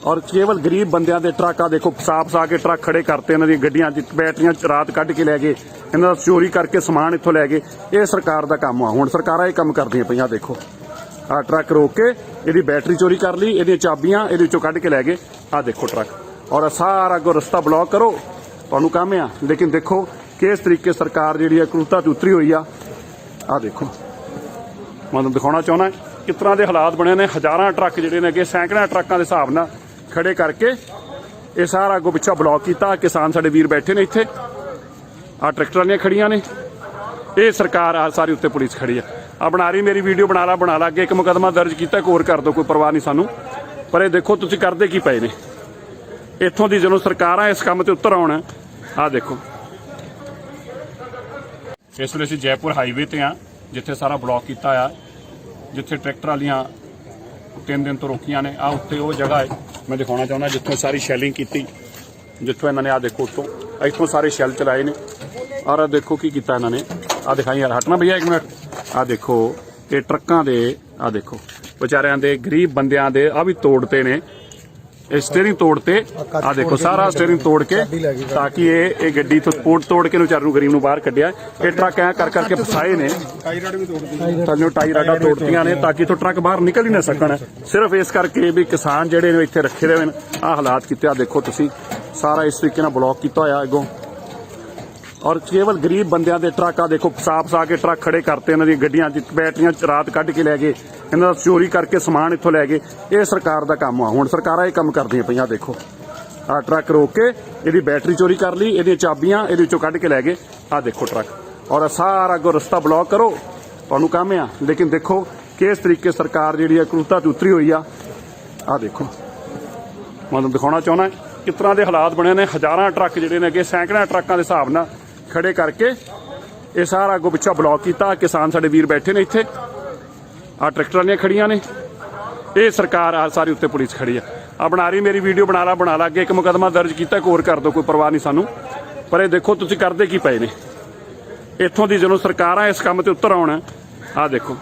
ਔਰ ਕੇਵਲ ਗਰੀਬ ਬੰਦਿਆਂ ਦੇ ਟਰੱਕ ਆ ਦੇਖੋ ਫਸਾ ਫਸਾ ਕੇ ਟਰੱਕ ਖੜੇ ਕਰਤੇ ਇਹਨਾਂ ਦੀਆਂ ਗੱਡੀਆਂ ਚ ਬੈਟਰੀਆਂ ਚ ਰਾਤ ਕੱਢ ਕੇ ਲੈ ਗਏ, ਇਹਨਾਂ ਦਾ ਚੋਰੀ ਕਰਕੇ ਸਮਾਨ ਇੱਥੋਂ ਲੈ ਗਏ। ਇਹ ਸਰਕਾਰ ਦਾ ਕੰਮ ਆ। ਹੁਣ ਸਰਕਾਰਾਂ ਇਹ ਕੰਮ ਕਰਦੀਆਂ ਪਈਆਂ, ਦੇਖੋ। ਆ ਟਰੱਕ ਰੋਕ ਕੇ ਇਹਦੀ ਬੈਟਰੀ ਚੋਰੀ ਕਰ ਲਈ, ਇਹਦੀਆਂ ਚਾਬੀਆਂ ਇਹਦੇ ਵਿੱਚੋਂ ਕੱਢ ਕੇ ਲੈ ਗਏ। ਆ ਦੇਖੋ ਟਰੱਕ। ਔਰ ਸਾਰਾ ਅੱਗੋਂ ਰਸਤਾ ਬਲੌਕ ਕਰੋ। ਤੁਹਾਨੂੰ ਕੰਮ ਆ, ਲੇਕਿਨ ਦੇਖੋ ਕਿਸ ਤਰੀਕੇ ਸਰਕਾਰ ਜਿਹੜੀ ਹੈ ਕਰੂਤਾ ਚ ਉਤਰੀ ਹੋਈ ਆ। ਆ ਦੇਖੋ। ਮੈਂ ਤੁਹਾਨੂੰ ਦਿਖਾਉਣਾ ਚਾਹੁੰਦਾ ਕਿਸ ਤਰ੍ਹਾਂ ਦੇ ਹਾਲਾਤ ਬਣੇ ਨੇ। ਹਜ਼ਾਰਾਂ ਟਰੱਕ ਜਿਹੜੇ ਨੇ ਅੱਗੇ ਸੈਂਕੜਿਆਂ ਟਰੱਕਾਂ ਦੇ ਹਿਸਾਬ ਨਾਲ ਖੜੇ ਕਰਕੇ ਇਹ ਸਾਰਾ ਅੱਗੋਂ ਪਿੱਛਾ ਬਲੌਕ ਕੀਤਾ। ਕਿਸਾਨ ਸਾਡੇ ਵੀਰ ਬੈਠੇ ਨੇ ਇੱਥੇ। ਆ ਟਰੈਕਟਰਾਂ ਦੀਆਂ ਖੜੀਆਂ ਨੇ। ਇਹ ਸਰਕਾਰ ਆ ਸਾਰੀ ਉੱਤੇ ਪੁਲਿਸ ਖੜੀ ਆ। ਆ ਬਣਾ ਰਹੀ ਮੇਰੀ ਵੀਡੀਓ, ਬਣਾ ਲਾ ਬਣਾ ਲਾ। ਅੱਗੇ ਇੱਕ ਮੁਕਦਮਾ ਦਰਜ ਕੀਤਾ, ਇੱਕ ਹੋਰ ਕਰ ਦੋ, ਕੋਈ ਪਰਵਾਹ ਨਹੀਂ ਸਾਨੂੰ। ਪਰ ਇਹ ਦੇਖੋ ਤੁਸੀਂ ਕਰਦੇ ਕੀ ਪਏ ਨੇ। ਇੱਥੋਂ ਦੀ ਜਦੋਂ ਸਰਕਾਰਾਂ ਇਸ ਕੰਮ ਤੇ ਉਤਰ ਆਉਣ। ਆ ਦੇਖੋ। ਇਸ ਵੇਲੇ ਅਸੀਂ ਜੈਪੁਰ ਹਾਈਵੇ ਤੇ ਆ, ਜਿੱਥੇ ਸਾਰਾ ਬਲੌਕ ਕੀਤਾ ਆ। ਜਿੱਥੇ ਟਰੈਕਟਰ ਵਾਲੀਆਂ ਤਿੰਨ ਦਿਨ ਤੋਂ ਰੋਕੀਆਂ ਨੇ। ਆ ਉੱਤੇ ਉਹ ਜਗ੍ਹਾ ਹੈ, ਮੈਂ ਦਿਖਾਉਣਾ ਚਾਹੁੰਦਾ ਜਿੱਥੋਂ ਸਾਰੀ ਸ਼ੈਲਿੰਗ ਕੀਤੀ, ਜਿੱਥੋਂ ਇਹਨਾਂ ਨੇ ਆ ਦੇਖੋ ਉੱਤੋਂ, ਇੱਥੋਂ ਸਾਰੇ ਸ਼ੈਲ ਚਲਾਏ ਨੇ। ਔਰ ਆਹ ਦੇਖੋ ਕੀ ਕੀਤਾ ਇਹਨਾਂ ਨੇ। ਆ ਦਿਖਾਈ ਯਾਰ ਹਟਣਾ ਭਈਆ ਇੱਕ ਮਿੰਟ। ਆ ਦੇਖੋ, ਇਹ ਟਰੱਕਾਂ ਦੇ ਆ ਦੇਖੋ, ਵਿਚਾਰਿਆਂ ਦੇ, ਗਰੀਬ ਬੰਦਿਆਂ ਦੇ ਆ ਵੀ ਤੋੜਤੇ ਨੇ। ਇਹ ਸਟੀਅਰਿੰਗ ਤੋੜ ਤੇ ਆ ਦੇਖੋ ਸਾਰਾ ਸਟੀਅਰਿੰਗ ਤੋੜ ਕੇ ਤਾਂ ਕਿ ਇਹ ਇਹ ਗੱਡੀ ਤੋਂ ਤੋੜ ਤੋੜ ਕੇ ਨੂੰ ਚਾਰੂ ਗਰੀਬ ਨੂੰ ਬਾਹਰ ਕੱਢਿਆ। ਇਹ ਟਰੱਕ ਐ ਕਰ ਕਰਕੇ ਫਸਾਏ ਨੇ। ਟਾਈ ਰਡ ਵੀ ਤੋੜ ਦਿੱਤੀ ਤੁਹਾਨੂੰ ਟਾਈ ਰਾਡਾ ਤੋੜਤੀਆਂ ਨੇ ਤਾਂ ਕਿ ਇਥੋਂ ਟਰੱਕ ਬਾਹਰ ਨਿਕਲ ਹੀ ਨਾ ਸਕਣ। ਸਿਰਫ ਇਸ ਕਰਕੇ ਵੀ ਕਿਸਾਨ ਜਿਹੜੇ ਨੇ ਇੱਥੇ ਰੱਖੇ ਰਹੇ ਨੇ ਆ ਹਾਲਾਤ ਕੀਤੇ। ਆ ਦੇਖੋ ਤੁਸੀਂ ਸਾਰਾ ਇਸ ਤਰੀਕੇ ਨਾਲ ਬਲੌਕ ਕੀਤਾ ਹੋਇਆ ਅੱਗੋਂ। ਔਰ ਕੇਵਲ ਗਰੀਬ ਬੰਦਿਆਂ ਦੇ ਟਰੱਕ ਆ, ਦੇਖੋ ਸਾਫ਼ ਫਸਾ ਕੇ ਟਰੱਕ ਖੜੇ ਕਰਤੇ ਇਹਨਾਂ ਦੀਆਂ ਗੱਡੀਆਂ ਚ ਬੈਟਰੀਆਂ ਚ ਰਾਤ ਕੱਢ ਕੇ ਲੈ ਗਏ, ਇਹਨਾਂ ਦਾ ਚੋਰੀ ਕਰਕੇ ਸਮਾਨ ਇੱਥੋਂ ਲੈ ਗਏ। ਇਹ ਸਰਕਾਰ ਦਾ ਕੰਮ ਆ। ਹੁਣ ਸਰਕਾਰਾਂ ਇਹ ਕੰਮ ਕਰਦੀਆਂ ਪਈਆਂ, ਦੇਖੋ। ਆ ਟਰੱਕ ਰੋਕ ਕੇ ਇਹਦੀ ਬੈਟਰੀ ਚੋਰੀ ਕਰ ਲਈ, ਇਹਦੀਆਂ ਚਾਬੀਆਂ ਇਹਦੇ ਵਿੱਚੋਂ ਕੱਢ ਕੇ ਲੈ ਗਏ। ਆ ਦੇਖੋ ਟਰੱਕ। ਔਰ ਸਾਰਾ ਅੱਗੋਂ ਰਸਤਾ ਬਲੌਕ ਕਰੋ, ਤੁਹਾਨੂੰ ਕੰਮ ਆ। ਲੇਕਿਨ ਦੇਖੋ ਕਿਸ ਤਰੀਕੇ ਸਰਕਾਰ ਜਿਹੜੀ ਹੈ ਕਰੂਤਾ ਚ ਉਤਰੀ ਹੋਈ ਆ। ਆ ਦੇਖੋ। ਮੈਂ ਤੁਹਾਨੂੰ ਦਿਖਾਉਣਾ ਚਾਹੁੰਦਾ ਕਿਸ ਤਰ੍ਹਾਂ ਦੇ ਹਾਲਾਤ ਬਣੇ ਨੇ। ਹਜ਼ਾਰਾਂ ਟਰੱਕ ਜਿਹੜੇ ਨੇ ਅੱਗੇ ਸੈਂਕੜਿਆਂ ਟਰੱਕਾਂ ਦੇ ਹਿਸਾਬ ਨਾਲ ਖੜੇ ਕਰਕੇ ਇਹ ਸਾਰਾ ਅੱਗੋਂ ਪਿੱਛਾ ਬਲੌਕ ਕੀਤਾ। ਕਿਸਾਨ ਸਾਡੇ ਵੀਰ ਬੈਠੇ ਨੇ ਇੱਥੇ। ਆ ਟਰੈਕਟਰਾਂ ਦੀਆਂ ਖੜੀਆਂ ਨੇ। ਇਹ ਸਰਕਾਰ ਆ ਸਾਰੀ ਉੱਤੇ ਪੁਲਿਸ ਖੜੀ ਆ। ਆ ਬਣਾ ਰਹੀ, ਮੇਰੀ ਵੀਡੀਓ ਬਣਾ ਲਾ ਬਣਾ ਲਾ ਅੱਗੇ ਇੱਕ ਮੁਕਦਮਾ ਦਰਜ ਕੀਤਾ, ਇੱਕ ਹੋਰ ਕਰ ਦੋ, ਕੋਈ ਪਰਵਾਹ ਨਹੀਂ ਸਾਨੂੰ। ਪਰ ਇਹ ਦੇਖੋ ਤੁਸੀਂ ਕਰਦੇ ਕੀ ਪਏ ਨੇ। ਇੱਥੋਂ ਦੀ ਜਦੋਂ ਸਰਕਾਰਾਂ ਇਸ ਕੰਮ ਤੇ ਉਤਰ ਆਉਣ ਆ ਦੇਖੋ।